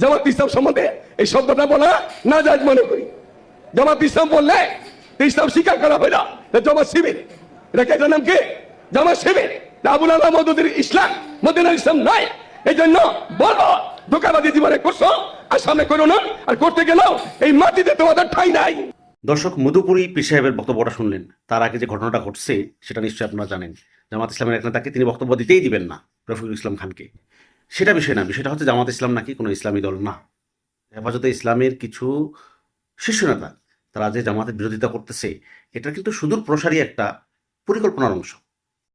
জামাত ইসলাম সম্বন্ধে এই শব্দটা বলা না যায় মনে করি। জামাত ইসলাম বললে ইসলাম স্বীকার করা হয় না। জামাত শিবির। এটা কে নাম কি? জামাত শিবির। আবুল আল্লাহ ইসলাম। মদিনার ইসলাম নাই। এই জন্য বলো ধোকাবাদী জীবনে করছ, আর সামনে করো না, আর করতে গেলেও এই মাটিতে তোমাদের ঠাই নাই। দর্শক, মধুপুরী পীর সাহেবের বক্তব্যটা শুনলেন। তার আগে যে ঘটনাটা ঘটছে, সেটা নিশ্চয়ই আপনারা জানেন। জামাত ইসলামের এক নেতাকে তিনি বক্তব্য দিতেই দিবেন না, রফিকুল ইসলাম খানকে। সেটা বিষয় না, বিষয়টা হচ্ছে জামাত ইসলাম নাকি কোনো ইসলামী দল না। হেফাজতে ইসলামের কিছু শীর্ষ নেতা, তারা যে জামাতের বিরোধিতা করতেছে এটা কিন্তু সুদূর প্রসারী একটা পরিকল্পনার অংশ।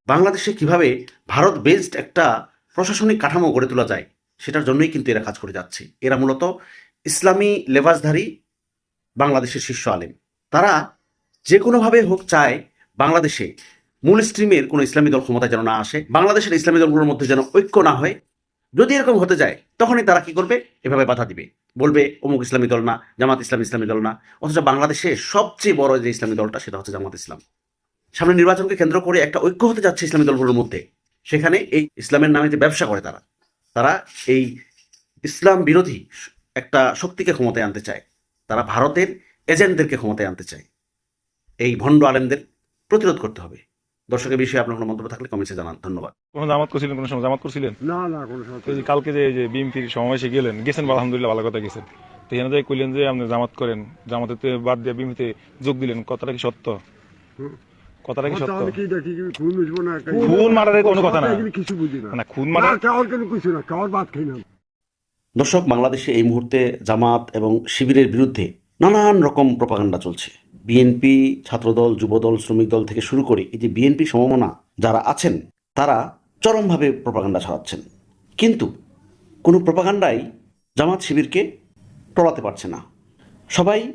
বাংলাদেশে কীভাবে ভারত বেসড একটা প্রশাসনিক কাঠামো গড়ে তোলা যায়, সেটার জন্যই কিন্তু এরা কাজ করে যাচ্ছে। এরা মূলত ইসলামী লেবাসধারী বাংলাদেশের শীর্ষ আলেম। তারা যে কোনোভাবে হোক চায় বাংলাদেশে মূল স্ট্রিমের কোনো ইসলামী দল ক্ষমতায় যেন না আসে, বাংলাদেশের ইসলামী দলগুলোর মধ্যে যেন ঐক্য না হয় যদি এরকম হতে যায়, তখনই তারা কি করবে? এভাবে বাধা দিবে। বলবে, অমুক ইসলামী দল না, জামাত ইসলাম ইসলামী দল না। অথচ বাংলাদেশে সবচেয়ে বড় যে ইসলামী দলটা, সেটা হচ্ছে জামাত ইসলাম। সামনে নির্বাচনকে কেন্দ্র করে একটা ঐক্য হতে যাচ্ছে ইসলামী দলগুলোর মধ্যে। সেখানে এই ইসলামের নামে যে ব্যবসা করে তারা তারা এই ইসলাম বিরোধী একটা শক্তিকে ক্ষমতায় আনতে চায়। তারা ভারতের এজেন্টদেরকে ক্ষমতায় আনতে চায়। এই ভণ্ড আলেমদের প্রতিরোধ করতে হবে। দর্শকের বিষয়ে আপনার কোনো মন্তব্য থাকলে কমেন্টে জানান। ধন্যবাদ। কোনো জামাত করছিলেন কোনো সময় জামাত করছিলেন? না না কোনো সময় তো যে কালকে যে এই যে বিএমপির সমাবেশে গেলেন গেছেন বা আলহামদুলিল্লাহ ভালো কথা গেছেন। তো এখানে যাই কইলেন যে আপনি জামাত করেন জামাতে বাদ দিয়ে বিএমপিতে যোগ দিলেন। কথাটা কি সত্য? কথাটা কি সত্য? আমি কি দেখি কি খুন বুঝব না? একটা- খুন মারারের কোনো কথা না। কিছু বুঝি না। না খুন না খাওয়ার কোনো কিছু না খাওয়ার ভাত খাই না। দর্শক বাংলাদেশে এই মুহূর্তে জামাত এবং শিবিরের বিরুদ্ধে নানান রকম প্রপাগান্ডা চলছে। বিএনপি, ছাত্রদল, যুবদল, শ্রমিক দল থেকে শুরু করে এই যে বিএনপি সমমনা যারা আছেন, তারা চরমভাবে প্রপাগান্ডা ছড়াচ্ছেন। কিন্তু কোনো প্রপাগান্ডাই জামাত শিবিরকে টলাতে পারছে না। সবাই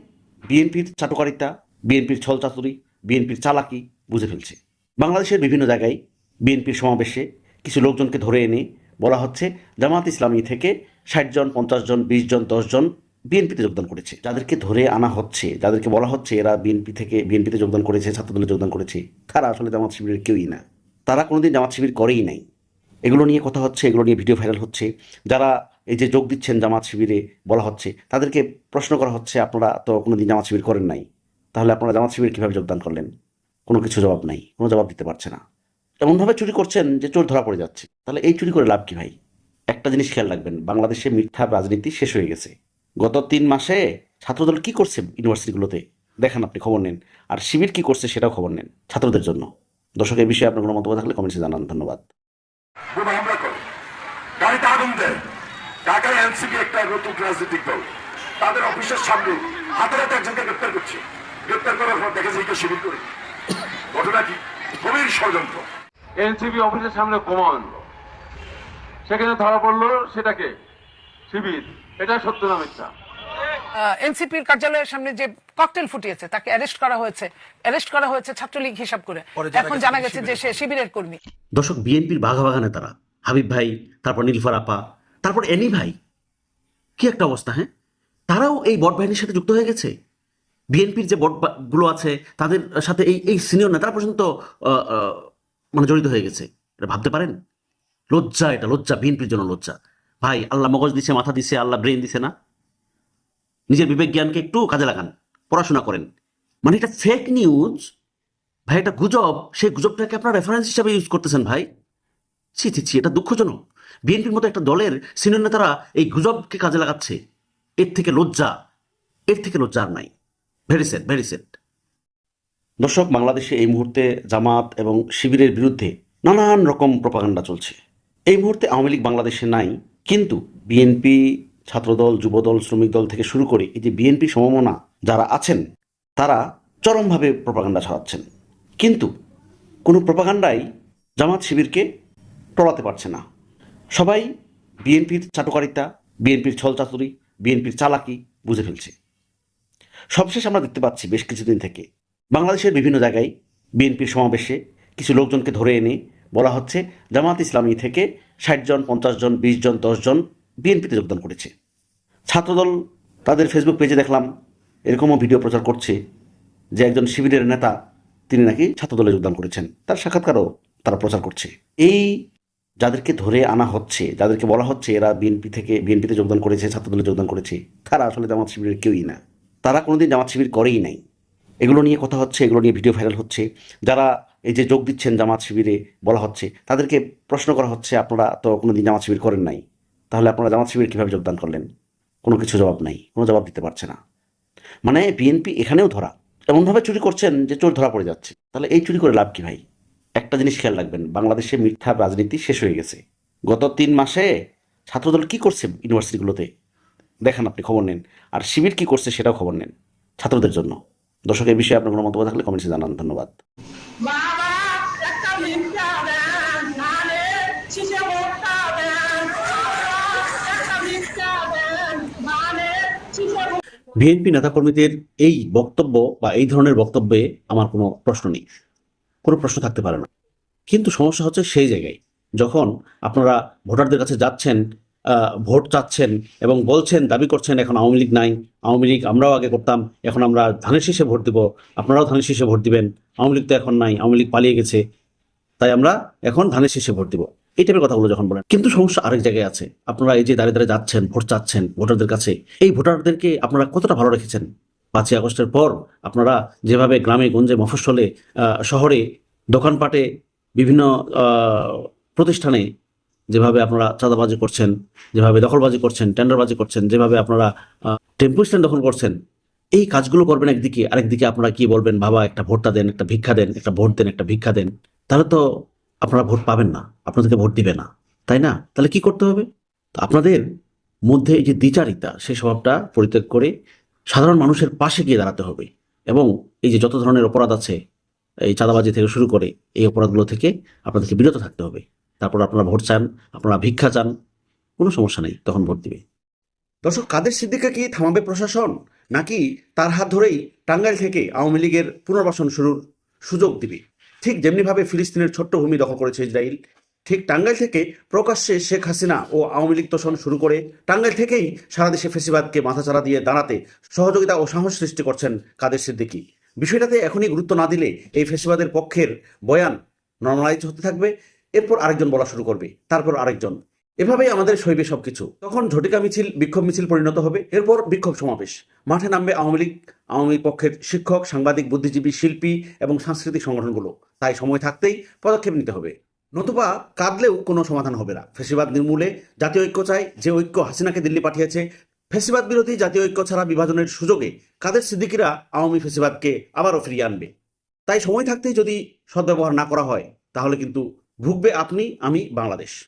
বিএনপির চাটুকারিতা, বিএনপির ছলচাতুরি, বিএনপির চালাকি বুঝে ফেলছে। বাংলাদেশের বিভিন্ন জায়গায় বিএনপির সমাবেশে কিছু লোকজনকে ধরে এনে বলা হচ্ছে, জামাত ইসলামী থেকে ষাট জন, পঞ্চাশ জন, বিশ জন, দশ জন বিএনপিতে যোগদান করেছে। যাদেরকে ধরে আনা হচ্ছে, যাদেরকে বলা হচ্ছে এরা বিএনপি থেকে, বিএনপিতে যোগদান করেছে, ছাত্রদলে যোগদান করেছে, তারা আসলে জামাত শিবিরের কেউই না। তারা কোনোদিন জামাত শিবির করেই নাই। এগুলো নিয়ে কথা হচ্ছে, এগুলো নিয়ে ভিডিও ভাইরাল হচ্ছে। যারা এই যে যোগ দিচ্ছেন জামাত শিবিরে বলা হচ্ছে, তাদেরকে প্রশ্ন করা হচ্ছে, আপনারা তো কোনোদিন জামাত শিবির করেন নাই। তাহলে আপনারা জামাত শিবির কীভাবে যোগদান করলেন? কোনো কিছু জবাব নাই, কোনো জবাব দিতে পারছে না। এমনভাবে চুরি করছেন যে চোর ধরা পড়ে যাচ্ছে। তাহলে এই চুরি করে লাভ কি ভাই? একটা জিনিস খেয়াল রাখবেন, বাংলাদেশে মিথ্যা রাজনীতি শেষ হয়ে গেছে। গত তিন মাসে ছাত্রদল কি করছে ইউনিভার্সিটিগুলোতে? দেখেন আপনি খবর নেন। আর শিবির কি করছে সেটাও খবর নেন ছাত্রদের জন্য। দর্শক এই বিষয়ে আপনার কোনো মন্তব্য থাকলে কমেন্টসে জানান। ধন্যবাদ। ঢাকায় এনসিপি একটা নতুন রাজনৈতিক দল। তাদের অফিসের সামনে হাতে হাতে একজনকে গ্রেপ্তার করছে। গ্রেপ্তার করার পর দেখে যে শিবির করে। ঘটনা কি? গভীর ষড়যন্ত্র। এনসিবি অফিসের সামনে কমান সেখানে ধরা পড়ল সেটাকে। শিবির এটা সত্য না মিথ্যা? এনসিপির কার্যালয়ের সামনে যে ককটেল ফুটিয়েছে তাকে অ্যারেস্ট করা হয়েছে। অ্যারেস্ট করা হয়েছে ছাত্রলীগ হিসাব করে। এখন জানা গেছে যে সে শিবিরের কর্মী। দর্শক বিএনপির বাঘা বাগানে তারা। হাবিব ভাই তারপর নীলফার আপা তারপর এনি ভাই। কি একটা অবস্থা হ্যাঁ? তারাও এই বট বাহিনীর সাথে যুক্ত হয়ে গেছে। বিএনপির যে বট বা- গুলো আছে তাদের সাথে এই এই সিনিয়র নেতারা পর্যন্ত মানে জড়িত হয়ে গেছে। এটা ভাবতে পারেন? লজ্জা এটা লজ্জা বিএনপির জন্য লজ্জা। ভাই, আল্লাহ মগজ দিছে, মাথা দিছে, আল্লাহ ব্রেন দিছে না? নিজের বিবেক জ্ঞানকে একটু কাজে লাগান, পড়াশোনা করেন। মানে এটা ফেক নিউজ ভাই, এটা গুজব, সেই গুজবটাকে আপনার রেফারেন্স হিসাবে ইউজ করতেছেন ভাই। ছি ছি ছি, এটা দুঃখজনক। বিএনপির মতো একটা দলের সিনিয়র নেতারা এই গুজবকে কাজে লাগাচ্ছে। এর থেকে লজ্জা, এর থেকে লজ্জা আর নাই। ভেরি সেট ভেরি সেট দর্শক, বাংলাদেশে এই মুহূর্তে জামাত এবং শিবিরের বিরুদ্ধে নানান রকম প্রপাগান্ডা চলছে। এই মুহূর্তে আওয়ামী লীগ বাংলাদেশে নাই। কিন্তু বিএনপি ছাত্রদল, যুবদল শ্রমিক দল থেকে শুরু করে এই যে বিএনপি সমমনা যারা আছেন, তারা চরমভাবে প্রপাগান্ডা ছড়াচ্ছেন। কিন্তু কোনো প্রপাগান্ডাই জামাত শিবিরকে টলাতে পারছে না। সবাই বিএনপির চাটুকারিতা বিএনপির ছলচাতুরি বিএনপির চালাকি বুঝে ফেলছে। সবশেষ আমরা দেখতে পাচ্ছি বেশ কিছুদিন থেকে বাংলাদেশের বিভিন্ন জায়গায় বিএনপির সমাবেশে কিছু লোকজনকে ধরে এনে বলা হচ্ছে জামাত ইসলামী থেকে ষাট জন, পঞ্চাশ জন, বিশ জন, দশ জন বিএনপিতে যোগদান করেছে। ছাত্রদল তাদের ফেসবুক পেজে দেখলাম, এরকমও ভিডিও প্রচার করছে যে একজন শিবিরের নেতা, তিনি নাকি ছাত্রদলে যোগদান করেছেন। তার সাক্ষাৎকারও তারা প্রচার করছে। এই যাদেরকে ধরে আনা হচ্ছে, যাদেরকে বলা হচ্ছে এরা বিএনপি থেকে, বিএনপিতে যোগদান করেছে, ছাত্রদলে যোগদান করেছে, তারা আসলে জামাত শিবিরের কেউই না। তারা কোনোদিন জামাত শিবির করেই নাই। এগুলো নিয়ে কথা হচ্ছে, এগুলো নিয়ে ভিডিও ভাইরাল হচ্ছে। যারা এই যে যোগ দিচ্ছেন জামাত শিবিরে বলা হচ্ছে, তাদেরকে প্রশ্ন করা হচ্ছে, আপনারা তো কোনোদিন জামাত শিবির করেন নাই। তাহলে আপনারা জামাত শিবির কীভাবে যোগদান করলেন? কোনো কিছু জবাব নাই, কোনো জবাব দিতে পারছে না। মানে বিএনপি এখানেও ধরা, এমনভাবে চুরি করছেন যে চোর ধরা পড়ে যাচ্ছে। তাহলে এই চুরি করে লাভ কি ভাই? একটা জিনিস খেয়াল রাখবেন, বাংলাদেশে মিথ্যা রাজনীতি শেষ হয়ে গেছে। গত তিন মাসে ছাত্রদল কি করছে ইউনিভার্সিটিগুলোতে? দেখান আপনি, খবর নেন। আর শিবির কি করছে সেটাও খবর নেন ছাত্রদের জন্য। দর্শক, এই বিষয়ে আপনার কোনো মন্তব্য থাকলে কমেন্টসে জানান। ধন্যবাদ। বিএনপি নেতাকর্মীদের এই বক্তব্য বা এই ধরনের বক্তব্যে আমার কোনো প্রশ্ন নেই। কোনো প্রশ্ন থাকতে পারে না। কিন্তু সমস্যা হচ্ছে সেই জায়গায়, যখন আপনারা ভোটারদের কাছে যাচ্ছেন ভোট চাচ্ছেন এবং বলছেন, দাবি করছেন, এখন আওয়ামী লীগ নাই, আওয়ামী লীগ আমরাও আগে করতাম, এখন আমরা ধানের শীষে ভোট দিব, আপনারাও ধানের শীষে ভোট দিবেন, আওয়ামী লীগ তো এখন নাই, আওয়ামী লীগ পালিয়ে গেছে। তাই আমরা এখন ধানের শীষে ভোট দিব। এই টাইপের কথাগুলো যখন বলেন, কিন্তু সমস্যা আরেক জায়গায় আছে। আপনারা এই যে দাঁড়িয়ে দাঁড়িয়ে যাচ্ছেন, ভোট চাচ্ছেন, ভোটারদের কাছে, এই ভোটারদেরকে আপনারা কতটা ভালো রেখেছেন? পাঁচই আগস্টের পর আপনারা যেভাবে গ্রামে, গঞ্জে, মফস্বলে শহরে, দোকানপাটে, বিভিন্ন প্রতিষ্ঠানে যেভাবে আপনারা চাঁদাবাজি করছেন, যেভাবে দখলবাজি করছেন, টেন্ডারবাজি করছেন, যেভাবে আপনারা টেম্পু স্ট্যান্ড দখল করছেন, এই কাজগুলো করবেন একদিকে, আরেকদিকে আপনারা কি বলবেন? বাবা, একটা ভোটটা দেন, একটা ভিক্ষা দেন, একটা ভোট দেন, একটা ভিক্ষা দেন। তাহলে তো আপনারা ভোট পাবেন না, আপনাদেরকে ভোট দিবে না, তাই না? তাহলে কি করতে হবে? আপনাদের মধ্যে এই যে দ্বিচারিতা, সে স্বভাবটা পরিত্যাগ করে সাধারণ মানুষের পাশে গিয়ে দাঁড়াতে হবে এবং এই যে যত ধরনের অপরাধ আছে, এই চাঁদাবাজি থেকে শুরু করে এই অপরাধগুলো থেকে আপনাদেরকে বিরত থাকতে হবে। তারপর আপনারা ভোট চান, আপনারা ভিক্ষা চান, কোনো সমস্যা নেই, তখন ভোট দিবে। দর্শক, কাদের সিদ্দিকা কি থামাবে প্রশাসন? নাকি তার হাত ধরেই টাঙ্গাইল থেকে আওয়ামী লীগের পুনর্বাসন শুরুর সুযোগ দিবে? ঠিক যেমনিভাবে ফিলিস্তিনের ছোট্ট ভূমি দখল করেছে ইসরায়েল ঠিক টাঙ্গাইল থেকে প্রকাশ্যে শেখ হাসিনা ও আওয়ামী লীগ তোষণ শুরু করে টাঙ্গাইল থেকেই সারা দেশে ফেসিবাদকে মাথাচাড়া দিয়ে দাঁড়াতে সহযোগিতা ও সাহস সৃষ্টি করছেন কাদের সিদ্দিকি। বিষয়টাতে এখনই গুরুত্ব না দিলে এই ফেসিবাদের পক্ষের বয়ান নর্মালাইজ হতে থাকবে, এরপর আরেকজন বলা শুরু করবে, তারপর আরেকজন। এভাবেই আমাদের শৈবে সবকিছু। তখন ঝটিকা মিছিল, বিক্ষোভ মিছিল পরিণত হবে। এরপর বিক্ষোভ সমাবেশ। মাঠে নামবে আওয়ামী লীগ, আওয়ামী পক্ষের শিক্ষক, সাংবাদিক, বুদ্ধিজীবী, শিল্পী এবং সাংস্কৃতিক সংগঠনগুলো। তাই সময় থাকতেই পদক্ষেপ নিতে হবে। নতুবা কাঁদলেও কোনো সমাধান হবে না। ফেসিবাদ নির্মূলে জাতীয় ঐক্য চাই। যে ঐক্য হাসিনাকে দিল্লি পাঠিয়েছে, ফেসিবাদ বিরোধী জাতীয় ঐক্য ছাড়া বিভাজনের সুযোগে কাদের সিদ্দিকিরা আওয়ামী ফেসিবাদকে আবারও ফিরিয়ে আনবে? তাই সময় থাকতেই যদি সদ্ব্যবহার না করা হয়, তাহলে কিন্তু ভুগবে আপনি, আমি, বাংলাদেশ।